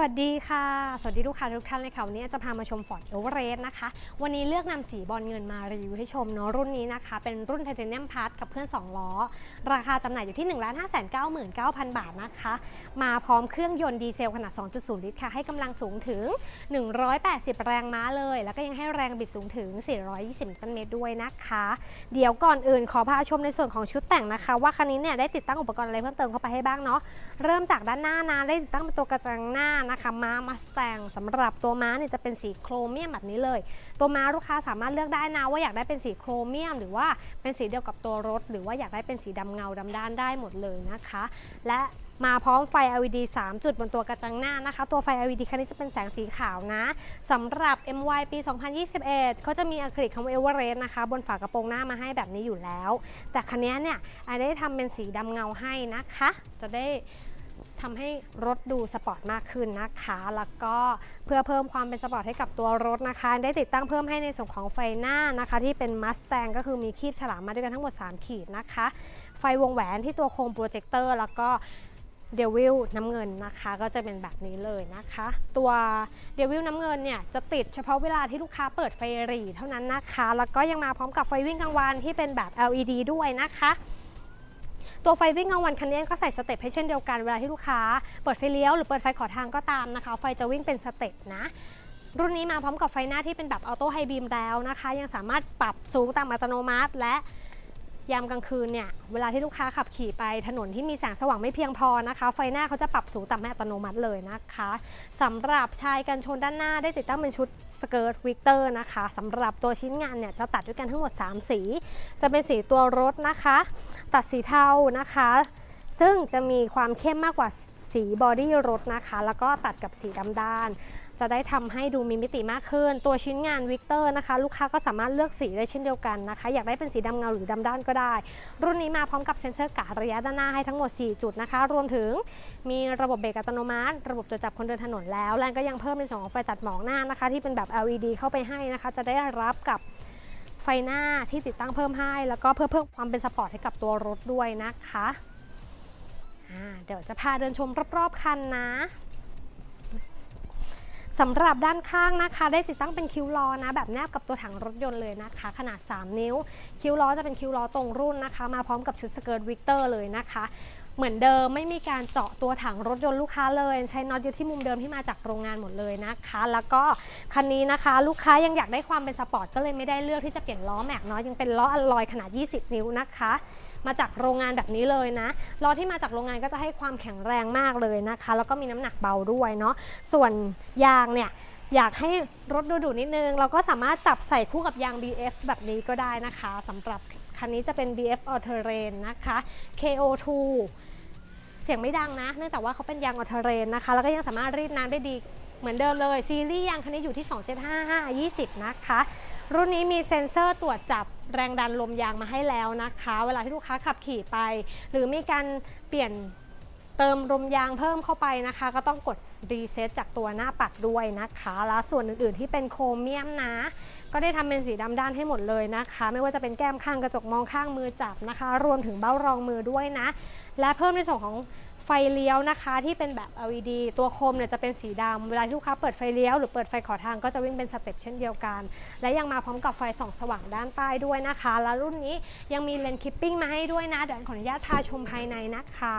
วัสดีค่ะ สวัสดีลูกค้าทุกท่านเลยค่ะ วันนี้จะพามาชม Ford Everest นะคะ วันนี้เลือกนำสีบอลเงินมารีวิวให้ชมเนาะรุ่นนี้นะคะ เป็นรุ่นไทเทเนียมพาร์ทกับเครื่อง 2 ล้อ ราคาจำหน่ายอยู่ที่ 1 5 9 9 0 0 0 บาทนะคะ มาพร้อมเครื่องยนต์ดีเซลขนาด 2.0 ลิตรค่ะ ให้กำลังสูงถึง 180 แรงม้าเลย แล้วก็ยังให้แรงบิดสูงถึง 420นิวตันเมตรด้วยนะคะ เดี๋ยวก่อนอื่นขอพาชมในส่วนของชุดแต่งนะคะ ว่าคันนี้เนี่ยได้ติดตั้งอุปกรณ์อะไรเพิ่มเติมเข้าไปให้บ้างเนาะเริ่มจากด้านหน้านะได้ติดตั้งเป็นตัวกระจังหน้านะคะม้ามาสแตงสำหรับตัวม้าเนี่ยจะเป็นสีโครเมียมแบบนี้เลย ตัวม้าลูกค้าสามารถเลือกได้นะว่าอยากได้เป็นสีโครเมียม หรือว่าเป็นสีเดียวกับตัวรถ หรือว่าอยากได้เป็นสีดำเงาดำด้านได้หมดเลยนะคะ และมาพร้อมไฟ LED 3 จุดบนตัวกระจังหน้านะคะ ตัวไฟ LED คันนี้จะเป็นแสงสีขาวนะสำหรับ MY ปี 2021 เขาจะมีอะคริลิกคำว่าเอเวอเรสต์นะคะ บนฝากระโปรงหน้ามาให้แบบนี้อยู่แล้ว แต่คันนี้เนี่ยอันได้ทำเป็นสีดำเงาให้นะคะ จะได้ ทำให้รถดูสปอร์ตมากขึ้นนะคะ แล้วก็เพื่อเพิ่มความเป็นสปอร์ตให้กับตัวรถนะคะ ได้ติดตั้งเพิ่มให้ในส่วนของไฟหน้านะคะ ที่เป็น Mustang ก็คือมีคีบฉลามมาด้วยกันทั้งหมด 3 ขีดนะคะ ไฟวงแหวนที่ตัวโคมโปรเจคเตอร์แล้วก็เดวิลน้ำเงินนะคะก็จะเป็นแบบนี้เลยนะคะ ตัวเดวิลน้ำเงินเนี่ยจะติดเฉพาะเวลาที่ลูกค้าเปิดไฟหรี่เท่านั้นนะคะ แล้วก็ยังมาพร้อมกับไฟวิ่งกลางวันที่เป็นแบบ LED ด้วยนะคะ ตัวไฟวิ่งกลางวันคันนี้ก็ใส่สเต็ปให้เช่นเดียวกันเวลาที่ลูกค้าเปิดไฟเลี้ยวหรือเปิดไฟขอทางก็ตามนะคะ ไฟจะวิ่งเป็นสเต็ปนะรุ่นนี้มาพร้อมกับไฟหน้าที่เป็นแบบออโต้ไฮบีมแล้วนะคะ ยังสามารถปรับสูงตามอัตโนมัติ และ ยามกลางคืนเนี่ยเวลาที่ลูกค้าขับขี่ไปถนนที่มีแสงสว่างไม่เพียงพอนะคะ ไฟหน้าเขาจะปรับสูงตามอัตโนมัติเลยนะคะสำหรับชายกันชนด้านหน้าได้ติดตั้งเป็นชุดสเกิร์ตวิกเตอร์นะคะสำหรับตัวชิ้นงานเนี่ยจะตัดด้วยกันทั้งหมด 3 สี จะเป็นสีตัวรถนะคะ ตัดสีเทานะคะ ซึ่งจะมีความเข้มมากกว่าสีบอดี้รถนะคะ แล้วก็ตัดกับสีดำด้าน จะได้ทำให้ดูมีมิติมากขึ้น ตัวชิ้นงานวิกเตอร์นะคะ ลูกค้าก็สามารถเลือกสีได้เช่นเดียวกันนะคะ อยากได้เป็นสีดำเงาหรือดำด้านก็ได้ รุ่นนี้มาพร้อมกับเซ็นเซอร์กะระยะด้านหน้าให้ทั้งหมด 4 จุดนะคะ รวมถึงมีระบบเบรกอัตโนมัติ ระบบตรวจจับคนเดินถนนแล้วและก็ยังเพิ่มในส่วนของไฟตัดหมอกหน้านะคะ ที่เป็นแบบ LED เข้าไปให้นะคะ จะได้รับกับไฟหน้าที่ติดตั้งเพิ่มให้ แล้วก็เพื่อเพิ่มความเป็นสปอร์ตให้กับตัวรถด้วยนะคะเดี๋ยวจะพาเดินชมรอบๆคันนะ สำหรับด้านข้างนะคะ ได้ติดตั้งเป็นคิ้วล้อนะแบบแนบกับตัวถังรถยนต์เลยนะคะ ขนาด 3 นิ้ว คิ้วล้อจะเป็นคิ้วล้อตรงรุ่นนะคะ มาพร้อมกับชุดสเกิร์ตวิกเตอร์เลยนะคะเหมือนเดิมไม่มีการเจาะตัวถังรถยนต์ลูกค้าเลย ใช้น็อตอยู่ที่มุมเดิมที่มาจากโรงงานหมดเลยนะคะ แล้วก็คันนี้นะคะลูกค้ายังอยากได้ความเป็นสปอร์ตก็เลยไม่ได้เลือกที่จะเปลี่ยนล้อแม็กน้อยยังเป็นล้ออลลอยขนาด 20 นิ้วนะคะ มาจากโรงงานแบบนี้เลยนะล้อที่มาจากโรงงานก็จะให้ความแข็งแรงมากเลยนะคะ แล้วก็มีน้ำหนักเบาด้วยเนาะส่วนยางเนี่ยอยากให้รถดูดุนิดนึง เราก็สามารถจับใส่คู่กับยาง BF แบบนี้ก็ได้นะคะสำหรับคันนี้จะเป็น BF All Terrain นะคะ KO2 เสียงไม่ดังนะ เนื่องจากว่าเขาเป็นยางออเทเรนนะคะ แล้วก็ยังสามารถรีดน้ำได้ดีเหมือนเดิมเลย ซีรีส์ยางคันนี้อยู่ที่ 275 20 นะคะ รุ่นนี้มีเซ็นเซอร์ตรวจจับแรงดันลมยางมาให้แล้วนะคะ เวลาที่ลูกค้าขับขี่ไป หรือมีการเปลี่ยนเติมลมยางเพิ่มเข้าไปนะคะ ก็ต้องกดรีเซ็ตจากตัวหน้าปัดด้วยนะคะ แล้วส่วนอื่น ๆ ที่เป็นโครเมียมนะ ก็ได้ทำเป็นสีดำด้านให้หมดเลยนะคะ ไม่ว่าจะเป็นแก้มข้างกระจกมองข้างมือจับนะคะ รวมถึงเบ้ารองมือด้วยนะ และเพิ่มในส่วนของ ไฟเลี้ยวนะคะที่เป็นแบบ LED ตัวโคมเนี่ยจะเป็นสีดำเวลาที่ลูกค้าเปิดไฟเลี้ยวหรือเปิดไฟขอทางก็จะวิ่งเป็นสเต็ปเช่นเดียวกัน และยังมาพร้อมกับไฟส่องสว่างด้านใต้ด้วยนะคะ และรุ่นนี้ยังมีเลนส์คิปปิ้งมาให้ด้วยนะเดี๋ยวขออนุญาตพาชมภายในนะคะ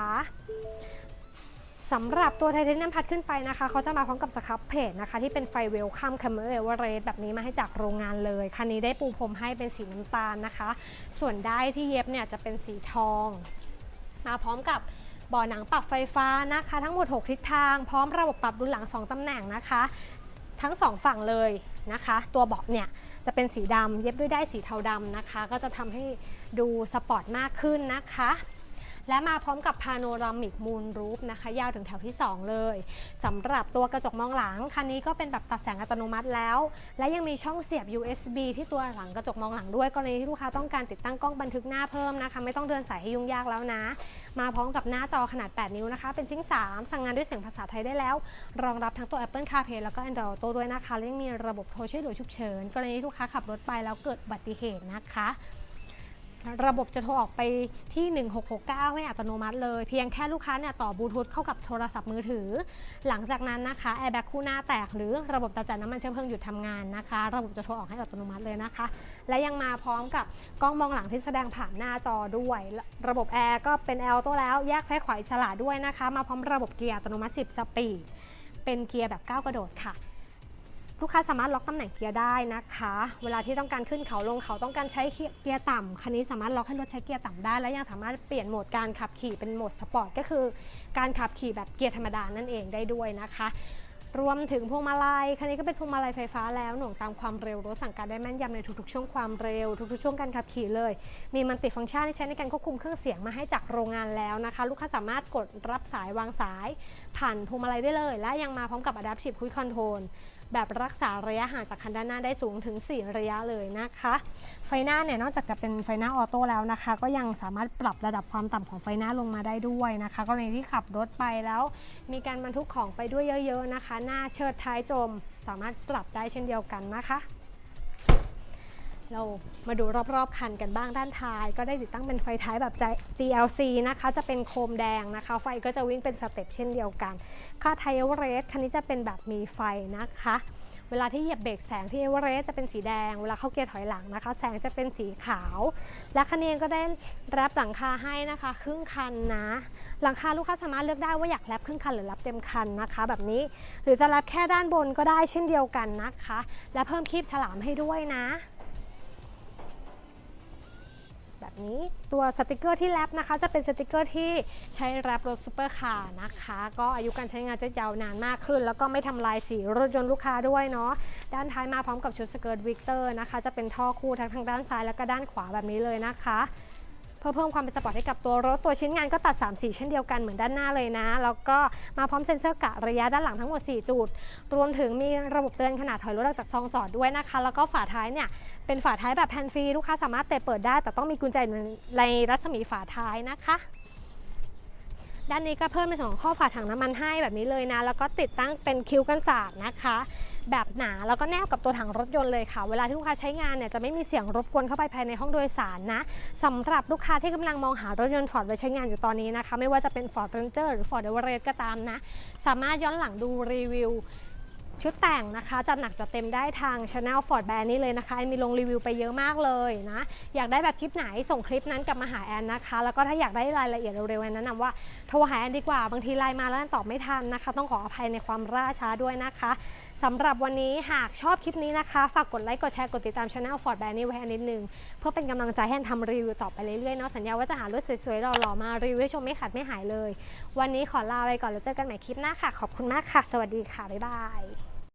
สำหรับตัวไทเทเนียมพัดขึ้นไปนะคะ เขาจะมาพร้อมกับสครับเพจนะคะ ที่เป็นไฟเวลคัมคัมเมอร์เอเวอเรสแบบนี้มาให้จากโรงงานเลย คันนี้ได้ปูพรมให้เป็นสีน้ำตาลนะคะ ส่วนได้ที่เย็บเนี่ยจะเป็นสีทอง มาพร้อมกับ บ่อหนังปรับไฟฟ้านะคะ ทั้งหมด 6 ทิศทาง พร้อมระบบปรับรุนหลัง 2 ตำแหน่งนะคะ ทั้ง 2 ฝั่งเลยนะคะ ตัวเบาะเนี่ยจะเป็นสีดำเย็บด้วยได้ายสีเทาดำนะคะ ก็จะทำให้ดูสปอร์ตมากขึ้นนะคะ และมาพร้อมกับพาโนรามิกมูนรูฟนะคะ ยาวถึงแถวที่ 2 เลยสำหรับตัวกระจกมองหลัง คันนี้ก็เป็นแบบตัดแสงอัตโนมัติแล้ว และยังมีช่องเสียบ USB ที่ตัวหลังกระจกมองหลังด้วยกรณีที่ลูกค้าต้องการติดตั้งกล้องบันทึกหน้าเพิ่มนะคะ ไม่ต้องเดินสายให้ยุ่งยากแล้วนะ มาพร้อมกับหน้าจอขนาด 8 นิ้วนะคะ เป็นซิงค์3สั่งงานด้วยเสียงภาษาไทยได้แล้ว รองรับทั้งตัว Apple CarPlay แล้วก็ Android Auto ด้วยนะคะและยังมีระบบโทรช่วยเหลือฉุกเฉินกรณีที่ลูกค้าขับรถไปแล้วเกิดอุบัติเหตุนะคะ ระบบจะโทรออกไปที่ 1669 ให้อัตโนมัติเลย เพียงแค่ลูกค้าเนี่ยต่อบลูทูธเข้ากับโทรศัพท์มือถือ หลังจากนั้นนะคะแอร์แบ็กคู่หน้าแตกหรือระบบตัดจัดน้ำมันเชื้อเพลิงหยุดทำงานนะคะ ระบบจะโทรออกให้อัตโนมัติเลยนะคะ และยังมาพร้อมกับกล้องมองหลังที่แสดงผ่านหน้าจอด้วย ระบบแอร์ก็เป็นแอร์ออโต้แล้วแยกซ้ายขวาอิสระด้วยนะคะ มาพร้อมระบบเกียร์อัตโนมัติ 10 สปีดเป็นเกียร์แบบก้าวกระโดดค่ะ ลูกค้าสามารถล็อกตำแหน่งเกียร์ได้นะคะ เวลาที่ต้องการขึ้นเขาลงเขาต้องการใช้เกียร์ต่ำคันนี้สามารถล็อกให้รถใช้เกียร์ต่ำได้ และยังสามารถเปลี่ยนโหมดการขับขี่เป็นโหมดสปอร์ตก็คือ การขับขี่แบบเกียร์ธรรมดานั่นเองได้ด้วยนะคะรวมถึงพวงมาลัย คันนี้ก็เป็นพวงมาลัยไฟฟ้าแล้วหน่วงตามความเร็วรถสั่งการได้แม่นยำในทุกๆ ช่วงความเร็ว ทุกๆ ช่วงการขับขี่เลย มีมันติฟังก์ชันที่ใช้ในการควบคุมเครื่องเสียงมาให้จากโรงงานแล้วนะคะ ลูกค้าสามารถกดรับสายวางสาย ผ่านพวงมาลัยได้เลย และยังมาพร้อมกับ Adaptive Cruise Control แบบรักษาระยะห่างจากคันด้านหน้าได้สูงถึง 4 ระยะเลยนะคะ ไฟหน้าเนี่ยนอกจากจะเป็นไฟหน้าออโต้แล้วนะคะ ก็ยังสามารถปรับระดับความต่ำของไฟหน้าลงมาได้ด้วยนะคะกรณีที่ขับรถไปแล้ว มีการบรรทุกของไปด้วยเยอะ ๆนะคะ หน้าเชิดท้ายจม สามารถปรับได้เช่นเดียวกันนะคะ เรามาดูรอบๆคันกันบ้างด้านท้าย ก็ได้ติดตั้งเป็นไฟท้ายแบบ GLC นะคะ จะเป็นโคมแดงนะคะ ไฟก็จะวิ่งเป็นสเต็ปเช่นเดียวกันค่าไทยเอเวอเรสต์คันนี้จะเป็นแบบมีไฟนะคะ เวลาที่เหยียบเบรกแสงที่เอเวอเรสต์จะเป็นสีแดง เวลาเข้าเกียร์ถอยหลังนะคะ แสงจะเป็นสีขาว และคันนี้ก็ได้แรปหลังคาให้นะคะ ครึ่งคันนะ หลังคาลูกค้าสามารถเลือกได้ว่าอยากแรปครึ่งคันหรือแรปเต็มคันนะคะ แบบนี้ หรือจะแรปแค่ด้านบนก็ได้เช่นเดียวกันนะคะ และเพิ่มคีบฉลามให้ด้วยนะ แบบนี้ ตัวสติกเกอร์ที่แรปนะคะจะเป็นสติกเกอร์ที่ใช้แรปรถซูเปอร์คาร์นะคะ ก็อายุการใช้งานจะยาวนานมากขึ้น แล้วก็ไม่ทำลายสีรถยนต์ลูกค้าด้วยเนาะด้านท้ายมาพร้อมกับชุดสเกิร์ตวิกเตอร์นะคะ จะเป็นท่อคู่ทั้งทางด้านซ้ายแล้วก็ด้านขวาแบบนี้เลยนะคะ เพื่อเพิ่มความเป็นสปอร์ตให้กับตัวรถตัวชิ้นงานก็ตัด 3 สีเช่นเดียวกันเหมือนด้านหน้าเลยนะ แล้วก็มาพร้อมเซ็นเซอร์กะระยะด้านหลังทั้งหมด 4 จุด รวมถึงมีระบบเตือนขนาดถอยรถออกจากซองจอดด้วยนะคะ แล้วก็ฝาท้ายเนี่ยเป็นฝาท้ายแบบแฮนฟรีลูกค้าสามารถเตะเปิดได้ แต่ต้องมีกุญแจในรัศมีฝาท้ายนะคะด้านนี้ก็เพิ่มในส่วนของข้อฝาถังน้ำมันให้แบบนี้เลยนะ แล้วก็ติดตั้งเป็นคิ้วกันศาสาดนะคะ แบบหนาแล้วก็แนบกับตัวถังรถยนต์เลยค่ะ เวลาที่ลูกค้าใช้งานเนี่ยจะไม่มีเสียงรบกวนเข้าไปภายในห้องโดยสารนะสำหรับลูกค้าที่กำลังมองหารถยนต์ฟอร์ดไว้ใช้งานอยู่ตอนนี้นะคะ ไม่ว่าจะเป็น Ford Ranger หรือ Ford Everest ก็ตามนะ สามารถย้อนหลังดูรีวิวชุดแต่งนะคะจัดหนักจัดเต็มได้ทาง Channel Ford Band นี้เลยนะคะมีลงรีวิวไปเยอะมากเลยนะ อยากได้แบบคลิปไหนส่งคลิปนั้นกลับมาหาแอนนะคะ แล้วก็ถ้าอยากได้รายละเอียดเร็วๆแอนแนะนำว่าโทรหาแอนดีกว่าบางทีไลน์มาแล้วแอนตอบไม่ทันนะคะ ต้องขออภัยในความล่าช้าด้วยนะคะ สำหรับวันนี้หากชอบคลิปนี้นะคะ ฝากกดไลค์ กดแชร์ กดติดตามช anel Ford Band นี้ไว้นิดนึง เพื่อเป็นกำลังใจให้ทำรีวิวต่อไปเรื่อยๆเนาะสัญญาว่าจะหารถสวยๆหล่อๆมารีวิวให้ชมไม่ขาดไม่หายเลย วันนี้ขอลาไปก่อนแล้วเจอกันใหม่คลิปหน้าค่ะ ขอบคุณมากค่ะ สวัสดีค่ะ บ๊ายบาย